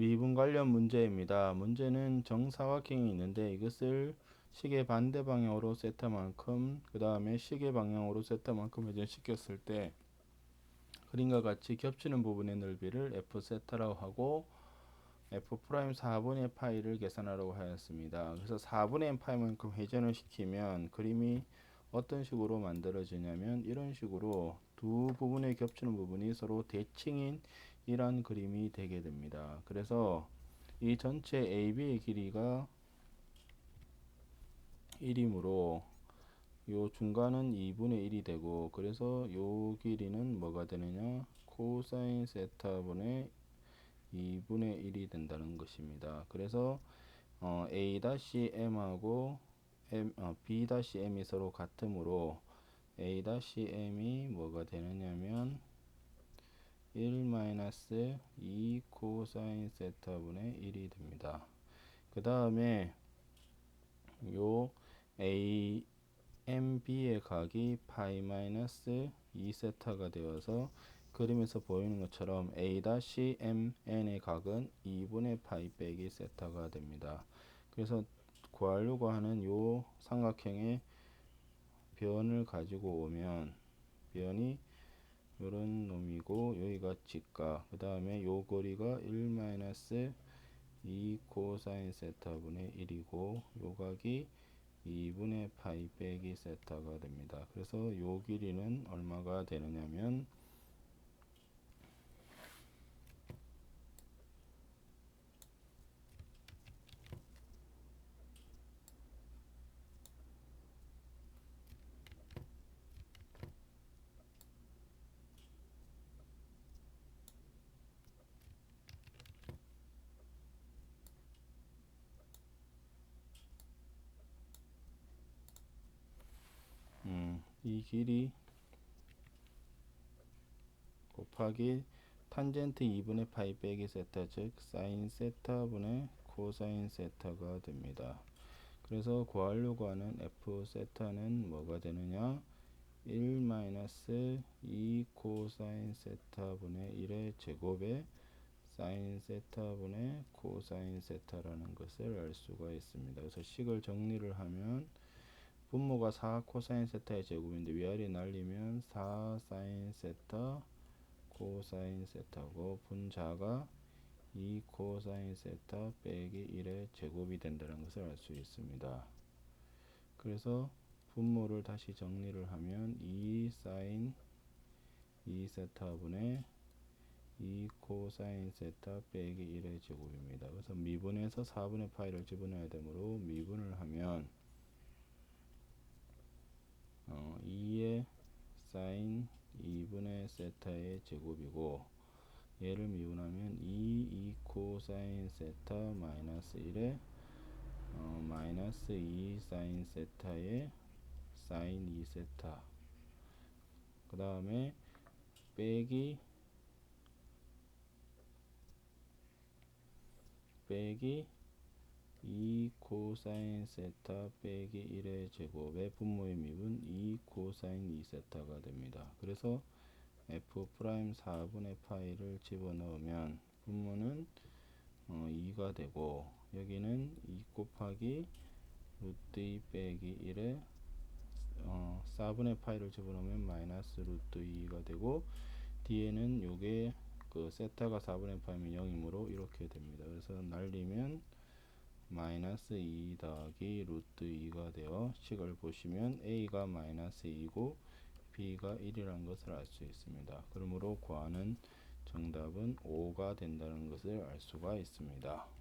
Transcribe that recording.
미분 관련 문제입니다. 문제는 정사각형이 있는데 이것을 시계 반대 방향으로 세타만큼 그 다음에 시계 방향으로 세타만큼 회전시켰을 때 그림과 같이 겹치는 부분의 넓이를 f 세타라고 하고 f 프라임 4분의 파이를 계산하라고 하였습니다. 그래서 4분의 파이만큼 회전을 시키면 그림이 어떤 식으로 만들어지냐면 이런 식으로 두 부분에 겹치는 부분이 서로 대칭인 이런 그림이 되게 됩니다. 그래서 이 전체 AB의 길이가 1이므로 요 중간은 2분의 1이 되고 그래서 요 길이는 뭐가 되느냐 코사인 세타분의 2분의 1이 된다는 것입니다. 그래서 어, A-M하고 M, 어, B-M이 서로 같으므로 A-M이 뭐가 되느냐면 1-2 코사인 세타분의 1이 됩니다. 그 다음에 요 A, M, B의 각이 파이 마이너스 2 세타가 되어서 그림에서 보이는 것처럼 A-MN의 각은 2분의 파이 빼기 세타가 됩니다. 그래서 구하려고 하는 요 삼각형의 변을 가지고 오면 변이 요런 놈이고 여기가 직각 그 다음에 요 거리가 1 2 코사인 세타분의 1이고 요 각이 2분의 파이 빼기 세타가 됩니다. 그래서 요 길이는 얼마가 되느냐면 음, 이 길이 곱하기 탄젠트 2분의 파이 빼기 세타 즉 사인 세타분의 코사인 세타가 됩니다. 그래서 구하려고 하는 f 세타는 뭐가 되느냐 1 2 코사인 세타분의 1의 제곱에 사인 세타분의 코사인 세타라는 것을 알 수가 있습니다. 그래서 식을 정리를 하면 분모가 4 코사인 세타의 제곱인데 위아래 날리면 4 사인 세타 코사인 세타고 분자가 2 코사인 세타 빼기 1의 제곱이 된다는 것을 알 수 있습니다. 그래서 분모를 다시 정리를 하면 2 사인 2 세타분의 2 코사인 세타 빼기 1의 제곱입니다. 그래서 미분에서 4분의 파이를 집어넣어야 되므로 미분을 하면 어, 2의 사인 2분의 세타의 제곱이고 얘를 미분하면 2, 2 코 사인 세타 마이너스 1에 어, 마이너스 2 사인 세타의 사인 2 세타 그 다음에 빼기 빼기 2 코사인 세타 빼기 1의 제곱의 분모의 미분 2 코사인 2 세타가 됩니다. 그래서 f 프라임 4분의 파이를 집어넣으면 분모는 어, 2가 되고 여기는 2 곱하기 루트 2 빼기 1에 어, 4분의 파이를 집어넣으면 마이너스 루트 2가 되고 뒤에는 요게 그 세타가 4분의 파이면 0이므로 이렇게 됩니다. 그래서 날리면 마이너스 2 더하기 루트 2가 되어 식을 보시면 a가 마이너스 2고 b가 1이라는 것을 알 수 있습니다. 그러므로 구하는 정답은 5가 된다는 것을 알 수가 있습니다.